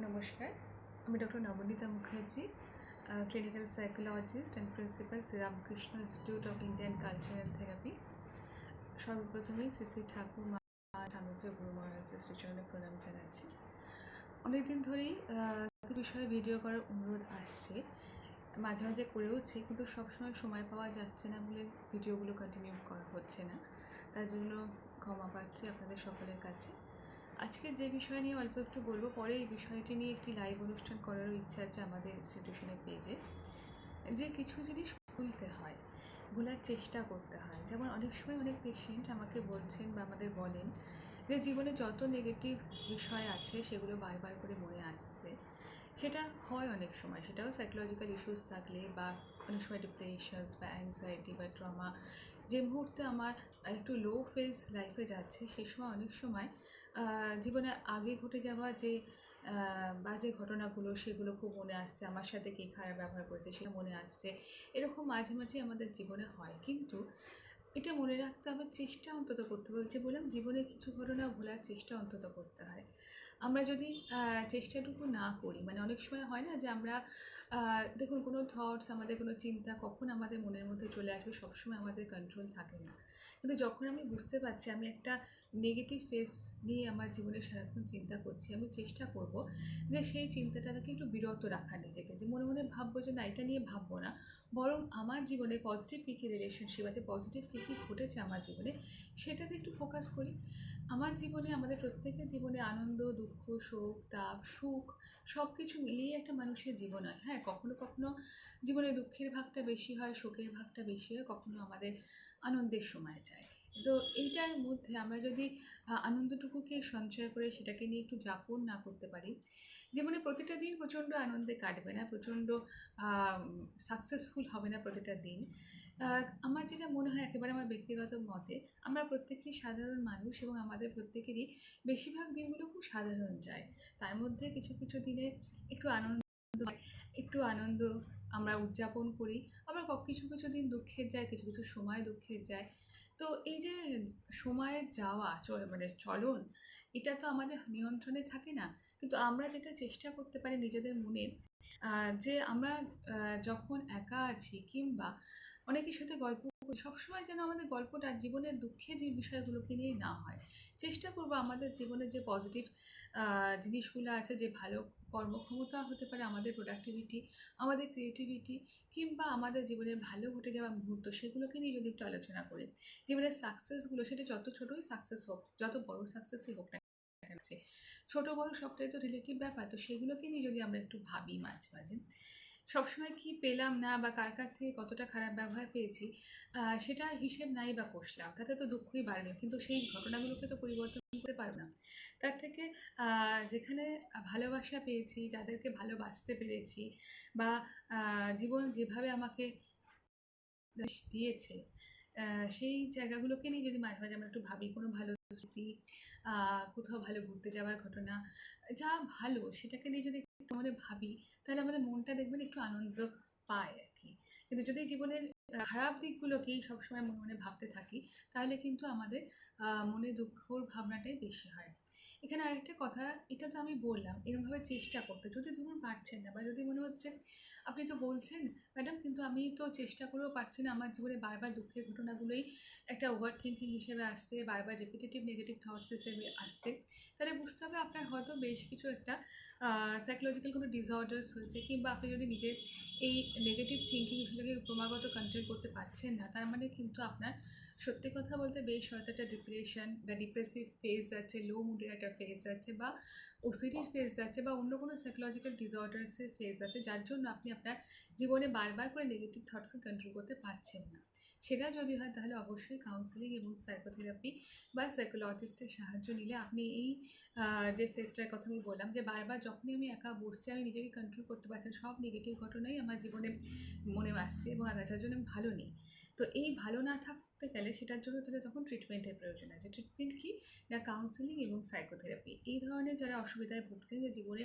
নমস্কার, আমি doctor Nabanita Mukherjee clinical psychologist and principal Sriramakrishna institute of Indian cultural therapy সর্বপ্রথমেই Shri Shri Thakur মা ঠাকুর গুরু মহারাজের শ্রীচরণে প্রণাম জানাচ্ছি। অনেকদিন ধরেই বিষয়ে ভিডিও করার অনুরোধ আসছে। মাঝে মাঝে করেওছি, কিন্তু সবসময় সময় পাওয়া যাচ্ছে না বলে ভিডিওগুলো কন্টিনিউ করা হচ্ছে না। তার জন্য ক্ষমা পাচ্ছি আপনাদের সকলের কাছে। আজকে যে বিষয় নিয়ে অল্প একটু বলব, পরে এই বিষয়টি নিয়ে একটি লাইভ অনুষ্ঠান করারও ইচ্ছা আছে আমাদের ইনস্টিটিউশনের পেজে যে কিছু জিনিস ভুলতে হয়, ভোলার চেষ্টা করতে হয়। যেমন অনেক সময় অনেক পেশেন্ট আমাকে বলছেন বা আমাদের বলেন যে জীবনে যত নেগেটিভ বিষয় আছে সেগুলো বারবার করে মনে আসছে। সেটা হয় অনেক সময়। সেটাও সাইকোলজিক্যাল ইস্যুস থাকলে বা অনেক সময় ডিপ্রেশনস বা অ্যাংজাইটি বা ট্রমা যে মুহূর্তে আমার একটু লো ফেজ লাইফে যাচ্ছে সেই সময় অনেক সময় জীবনে আগে ঘটে যাওয়া যে বাজে ঘটনাগুলো, সেগুলো খুব মনে আসছে। আমার সাথে কে খারাপ ব্যবহার করেছে, সেটা মনে আসছে। এরকম মাঝে মাঝে আমাদের জীবনে হয়। কিন্তু এটা মনে রাখতে হবে, চেষ্টা অন্তত করতে হবে। যে বললাম, জীবনে কিছু ঘটনা ভোলার চেষ্টা অন্তত করতে হয়। আমরা যদি চেষ্টাটুকু না করি মানে অনেক সময় হয় না যে আমরা দেখুন কোনো থটস আমাদের কোনো চিন্তা কখন আমাদের মনের মধ্যে চলে আসবে, সবসময় আমাদের কন্ট্রোল থাকে না। কিন্তু যখন আমি বুঝতে পারছি, আমি একটা নেগেটিভ ফেস নিয়ে আমার জীবনে সারাক্ষণ চিন্তা করছি, আমি চেষ্টা করব যে সেই চিন্তাটা থেকে একটু বিরত রাখা নিজেকে, যে মনে মনে ভাববো যে না, এটা নিয়ে ভাববো না। বরং আমার জীবনে পজিটিভ কী কী রিলেশনশিপ আছে পজিটিভ কী কী ঘটেছে আমার জীবনে, সেটাতে একটু ফোকাস করি। আমার জীবনে, আমাদের প্রত্যেকের জীবনে আনন্দ, দুঃখ, শোক, তাপ, সুখ সব কিছু মিলিয়ে একটা মানুষের জীবন হয়। হ্যাঁ কখনো কখনো জীবনে দুঃখের ভাগটা বেশি হয়, শোকের ভাগটা বেশি হয়, কখনো আমাদের আনন্দের সময় যায়। তো এইটার মধ্যে আমরা যদি আনন্দটুকুকে সঞ্চয় করে সেটাকে নিয়ে একটু যাপন না করতে পারি জীবনে প্রতিটা দিন প্রচণ্ড আনন্দে কাটবে না, প্রচণ্ড সাকসেসফুল হবে না প্রতিটা দিন। আমার যেটা মনে হয় একেবারে আমার ব্যক্তিগত মতে, আমরা প্রত্যেকেই সাধারণ মানুষ এবং আমাদের প্রত্যেকেরই বেশিরভাগ দিনগুলো খুব সাধারণ যায়। তার মধ্যে কিছু কিছু দিনে একটু আনন্দ একটু আনন্দ আমরা উদযাপন করি, আবার কিছু কিছু দিন দুঃখের যায়, কিছু কিছু সময় দুঃখের যায়। তো এই যে সময়ের যাওয়া মানে চলন, এটা তো আমাদের নিয়ন্ত্রণে থাকে না। কিন্তু আমরা যেটা চেষ্টা করতে পারি নিজেদের মনে যে আমরা যখন একা আছি কিংবা অনেকের সাথে গল্প সবসময় যেন আমাদের গল্পটা জীবনের দুঃখে যে বিষয়গুলোকে নিয়ে না হয়। চেষ্টা করব আমাদের জীবনের যে পজিটিভ জিনিসগুলো আছে, যে ভালো কর্মক্ষমতা হতে পারে আমাদের প্রোডাক্টিভিটি আমাদের ক্রিয়েটিভিটি কিংবা আমাদের জীবনের ভালো ঘটে যাওয়া মুহূর্ত, সেগুলোকে নিয়ে যদি একটু আলোচনা করি। জীবনের সাকসেসগুলো সেটা যত ছোটোই সাকসেস হোক, যত বড় সাকসেসই হোক না কেন আছে ছোটো, বড় সবটাই তো রিলেটিভ ব্যাপার, তো সেগুলোকে নিয়ে যদি আমরা একটু ভাবি মাঝে মাঝে, সবসময় কি পেলাম না বা কার কাছ থেকে কতটা খারাপ ব্যবহার পেয়েছি সেটা হিসেব নাই বা কষলাম, তাতে তো দুঃখই বাড়বে, কিন্তু সেই ঘটনাগুলোকে তো পরিবর্তন করতে পারবে না। তার থেকে যেখানে ভালোবাসা পেয়েছি, যাদেরকে ভালোবাসতে পেরেছি বা জীবন যেভাবে আমাকে দিয়েছে সেই জায়গাগুলোকে নিয়ে যদি মাঝে মাঝে আমরা একটু ভাবি, কোনো ভালো স্মৃতি কোথাও ভালো ঘুরতে যাওয়ার ঘটনা, যা ভালো সেটাকে নিয়ে যদি একটু আমাদের ভাবি, তাহলে আমাদের মনটা দেখবেন একটু আনন্দ পায় আর কি কিন্তু যদি জীবনের খারাপ দিকগুলোকেই সবসময় মনে মনে ভাবতে থাকি, তাহলে কিন্তু আমাদের মনে দুঃখর ভাবনাটাই বেশি হয়। এখানে আরেকটা কথা, এটা তো আমি বললাম, এরমভাবে চেষ্টা করতে। যদি ধরুন পারছেন না, বা যদি মনে হচ্ছে, আপনি তো বলছেন, ম্যাডাম, কিন্তু আমি তো চেষ্টা করেও পারছি না, আমার জীবনে বারবার দুঃখের ঘটনাগুলোই একটা ওভার থিঙ্কিং হিসেবে আসছে, বারবার রিপিটেটিভ নেগেটিভ থটস হিসেবে আসছে। তাহলে বুঝতে হবে আপনার হয়তো বেশ কিছু একটা সাইকোলজিক্যাল কোনো ডিসঅর্ডার্স হয়েছে কিংবা আপনি যদি নিজের এই নেগেটিভ থিঙ্কিংসগুলোকে ক্রমাগত কন্ট্রোল করতে পারছেন না, তার মানে কিন্তু আপনার সত্যি কথা বলতে বেশ হয়তো একটা ডিপ্রেশন বা ডিপ্রেসিভ ফেজ আছে লো মুডের একটা ফেজ আছে বা ওসিডির ফেজ আছে বা অন্য কোনো সাইকোলজিক্যাল ডিসঅর্ডার্সের ফেজ আছে, যার জন্য আপনি আপনার জীবনে বারবার করে নেগেটিভ থটসকে কন্ট্রোল করতে পারছেন না। সেটা যদি হয় তাহলে অবশ্যই কাউন্সিলিং এবং সাইকোথেরাপি বা সাইকোলজিস্টের সাহায্য নিলে আপনি এই যে ফেসটার কথা আমি বললাম যে বারবার যখনই আমি একা বসছি, আমি নিজেকে কন্ট্রোল করতে পারছি সব নেগেটিভ ঘটনাই আমার জীবনে মনে আসছে এবং তার জন্য ভালো নেই। তো এই ভালো না থাকতে গেলে সেটার জন্য তাদের তখন ট্রিটমেন্টের প্রয়োজন আছে। ট্রিটমেন্ট কি? না কাউন্সিলিং এবং সাইকোথেরাপি এই ধরনের যারা অসুবিধায় ভুগছেন যে জীবনে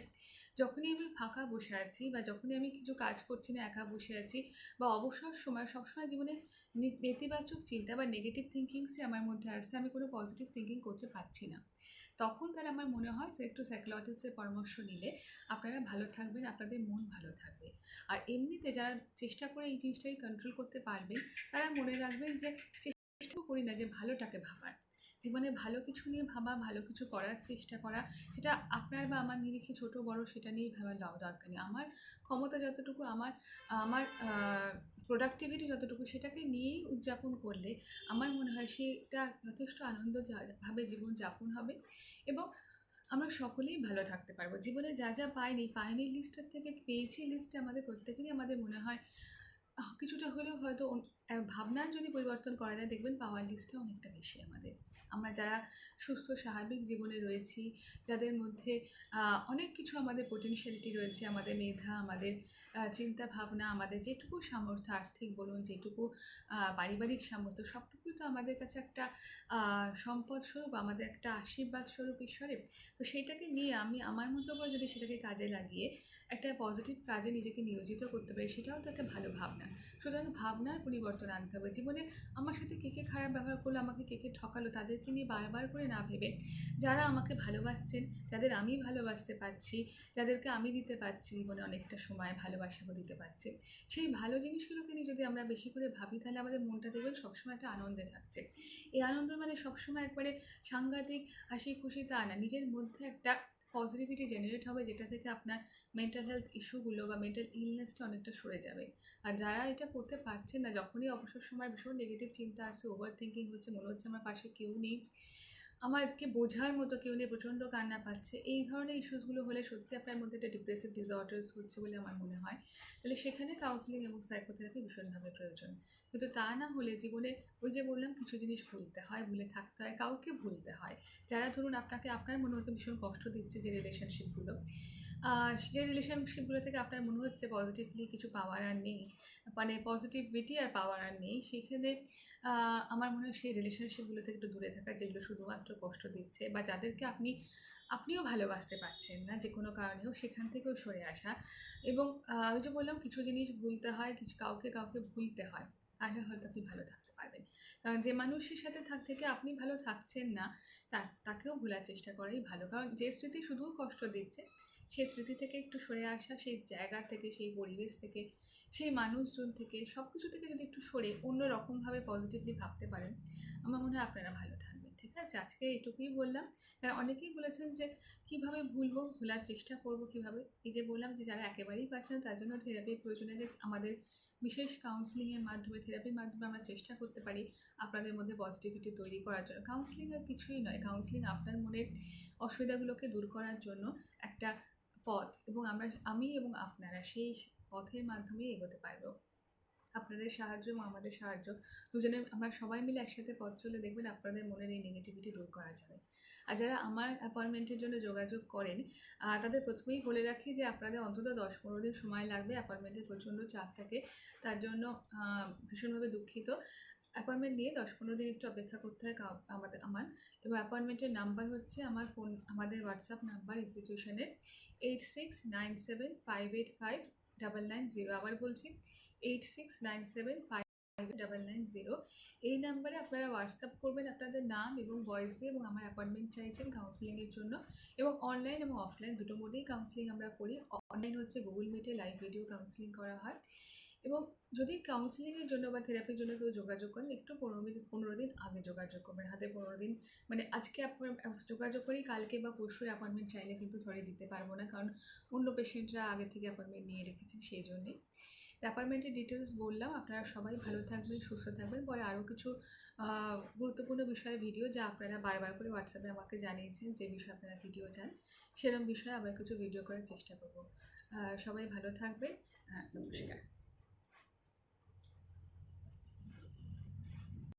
যখনই আমি ফাঁকা বসে আছি বা যখনই আমি কিছু কাজ করছি না, একা বসে আছি বা অবসর সময়, সবসময় জীবনে নেতিবাচক চিন্তা বা নেগেটিভ থিঙ্কিংসই আমার মধ্যে আসছে, আমি কোনো পজিটিভ থিঙ্কিং করতে পারছি না। তখন তাহলে আমার মনে হয় যে একটু সাইকোলজিস্টের পরামর্শ নিলে আপনারা ভালো থাকবেন, আপনাদের মন ভালো থাকবে। আর এমনিতে যারা চেষ্টা করে এই জিনিসটাকে কন্ট্রোল করতে পারবেন, তারা মনে রাখবেন যে চেষ্টাও করি না যে ভালোটাকে ভাবার। জীবনে ভালো কিছু নিয়ে ভাবা, ভালো কিছু করার চেষ্টা করা, সেটা আপনার বা আমার নিরিখে ছোট, বড় সেটা নিয়ে ভাবার দরকার নেই। আমার ক্ষমতা যতটুকু, আমার আমার প্রোডাক্টিভিটি যতটুকু, সেটাকে নিয়েই উদযাপন করলে আমার মনে হয় সেটা যথেষ্ট আনন্দ ভাবে জীবন যাপন হবে এবং আমরা সকলেই ভালো থাকতে পারব। জীবনে যা যা পাইনি পাইনি লিস্টের থেকে পেয়েছি লিস্টে আমাদের প্রত্যেকেরই আমাদের মনে হয় কিছুটা হলেও হয়তো ভাবনার যদি পরিবর্তন করা যায়, দেখবেন পাওয়ার লিস্টটা অনেকটা বেশি আমাদের। আমরা যারা সুস্থ, স্বাভাবিক জীবনে রয়েছি, যাদের মধ্যে অনেক কিছু আমাদের পোটেনশিয়ালিটি রয়েছে, আমাদের মেধা, আমাদের চিন্তা ভাবনা আমাদের যেটুকু সামর্থ্য, আর্থিক বলুন, যেটুকু পারিবারিক সামর্থ্য, সবটুকুই তো আমাদের কাছে একটা সম্পদ স্বরূপ, আমাদের একটা আশীর্বাদ স্বরূপ ঈশ্বরের তো সেইটাকে নিয়ে আমি, আমার মতো করে যদি সেটাকে কাজে লাগিয়ে একটা পজিটিভ কাজে নিজেকে নিয়োজিত করতে পারি, সেটাও তো একটা ভালো ভাবনা। সুতরাং ভাবনার পরিবর্তন আনতে হবে। জীবনে আমার সাথে কে কে খারাপ ব্যবহার করল, আমাকে কে কে ঠকালো, তাদেরকে নিয়ে বারবার করে না ভেবে। যারা আমাকে ভালোবাসছেন, যাদের আমি ভালোবাসতে পারছি, যাদেরকে আমি দিতে পারছি জীবনে অনেকটা সময় ভালোবাসাও দিতে পারছি। সেই ভালো জিনিসগুলোকে নিয়ে যদি আমরা বেশি করে ভাবি, তাহলে আমাদের মনটা দেখবেন সবসময় একটা আনন্দে থাকছে। এই আনন্দ মানে সবসময় একবারে সাংঘাতিক হাসি খুশি তা না, নিজের মধ্যে একটা পজিটিভিটি জেনারেট হবে যেটা থেকে আপনার মেন্টাল হেলথ ইস্যুগুলো বা মেন্টাল ইলনেসটা অনেকটা সরে যাবে। আর যারা এটা করতে পারছে না, যখনই অবসর সময় ভীষণ নেগেটিভ চিন্তা আসছে ওভার থিঙ্কিং হচ্ছে, মনে হচ্ছে আমার পাশে কেউ নেই আমাকে বোঝার মতো কেউ নেই, প্রচণ্ড কান্না পাচ্ছে। এই ধরনের ইস্যুসগুলো হলে সত্যি আপনার মধ্যে একটা ডিপ্রেসিভ ডিসঅর্ডার্স হচ্ছে বলে আমার মনে হয়। তাহলে সেখানে কাউন্সিলিং এবং সাইকোথেরাপি ভীষণভাবে প্রয়োজন। কিন্তু তা না হলে জীবনে ওই যে বললাম, কিছু জিনিস ভুলতে হয়, ভুলে থাকতে হয়, কাউকে ভুলতে হয়। যারা ধরুন আপনাকে, আপনার মনে হচ্ছে ভীষণ কষ্ট দিচ্ছে যে রিলেশনশিপগুলো যে রিলেশনশিপগুলো থেকে আপনার মনে হচ্ছে পজিটিভলি কিছু পাওয়ার আর নেই মানে পজিটিভিটি আর পাওয়ার আর নেই, সেখানে আমার মনে হয় সেই রিলেশনশিপগুলো থেকে একটু দূরে থাকা যেগুলো শুধুমাত্র কষ্ট দিচ্ছে বা যাদেরকে আপনি, আপনিও ভালোবাসতে পারছেন না যে কোনো কারণেও সেখান থেকেও সরে আসা এবং আমি যে বললাম কিছু জিনিস ভুলতে হয়, কিছু কাউকে কাউকে ভুলতে হয়, তাহলে হয়তো আপনি ভালো থাকতে পারবেন। কারণ যে মানুষের সাথে থাক, থেকে আপনি ভালো থাকছেন না তাকেও ভোলার চেষ্টা করাই ভালো। কারণ যে স্মৃতি শুধু কষ্ট দিচ্ছে সেই স্মৃতি থেকে একটু সরে আসা সেই জায়গা থেকে সেই পরিবেশ থেকে সেই মানুষজন থেকে সব কিছু থেকে যদি একটু সরে অন্য রকমভাবে পজিটিভলি ভাবতে পারেন আমার মনে হয় আপনারা ভালো থাকবেন ঠিক আছে? আজকে এইটুকুই বললাম। কারণ অনেকেই বলেছেন যে কীভাবে ভুলবো? ভোলার চেষ্টা করব কীভাবে? এই যে বললাম যে যারা একেবারেই পারছেন না, তার জন্য থেরাপির প্রয়োজনে যে আমাদের বিশেষ কাউন্সিলিংয়ের মাধ্যমে থেরাপির মাধ্যমে আমরা চেষ্টা করতে পারি আপনাদের মধ্যে পজিটিভিটি তৈরি করার জন্য। কাউন্সিলিং আর কিছুই নয়। কাউন্সিলিং আপনার মনের অসুবিধাগুলোকে দূর করার জন্য একটা পথ এবং আমরা, আমি এবং আপনারা সেই পথের মাধ্যমে এগোতে পারব। আপনাদের সাহায্য এবং আমাদের সাহায্য দুজনে, আমরা সবাই মিলে একসাথে পথ চলে দেখবেন আপনাদের মনের এই নেগেটিভিটি দূর করা যাবে। আর যারা আমার অ্যাপয়েন্টমেন্টের জন্য যোগাযোগ করেন তাদের প্রথমেই বলে রাখি যে আপনাদের অন্তত দশ পনেরো দিন সময় লাগবে। অ্যাপয়েন্টমেন্টের প্রচণ্ড চাপ থাকে। তার জন্য ভীষণভাবে দুঃখিত। অ্যাপয়েন্টমেন্ট নিয়ে দশ পনেরো দিন একটু অপেক্ষা করতে হয় আমাদের আমার। এবং অ্যাপয়েন্টমেন্টের নাম্বার হচ্ছে আমার ফোন আমাদের WhatsApp number ইনস্টিটিউশনের eight six nine seven five eight five double nine zero আবার বলছি eight six nine seven five double nine zero এই নাম্বারে আপনারা হোয়াটসঅ্যাপ করবেন আপনাদের নাম এবং ভয়েস দিয়ে এবং আমার অ্যাপয়েন্টমেন্ট চাইছেন কাউন্সিলিংয়ের জন্য। এবং অনলাইন এবং অফলাইন দুটো মোডেই কাউন্সিলিং আমরা করি। অনলাইন হচ্ছে গুগল মিটে লাইভ ভিডিও কাউন্সিলিং করা হয়। এবং যদি কাউন্সিলিংয়ের জন্য বা থেরাপির জন্য কেউ যোগাযোগ করেন, একটু পনেরো দিন পনেরো দিন আগে যোগাযোগ করবেন। হাতে পনেরো দিন মানে আজকে আপনার যোগাযোগ করেই কালকে বা পরশুর অ্যাপয়েন্টমেন্ট চাইলে কিন্তু সরি দিতে পারব না, কারণ অন্য পেশেন্টরা আগে থেকে অ্যাপয়েন্টমেন্ট নিয়ে রেখেছেন সেই জন্যে। অ্যাপয়েন্টমেন্টের ডিটেলস বললাম, আপনারা সবাই ভালো থাকবেন, সুস্থ থাকবেন। পরে আরও কিছু গুরুত্বপূর্ণ বিষয়ে ভিডিও যা আপনারা বারবার করে হোয়াটসঅ্যাপে আমাকে জানিয়েছেন যে বিষয়ে আপনারা ভিডিও চান সেরকম বিষয়ে আমরা কিছু ভিডিও করার চেষ্টা করব। সবাই ভালো থাকবেন হ্যাঁ নমস্কার।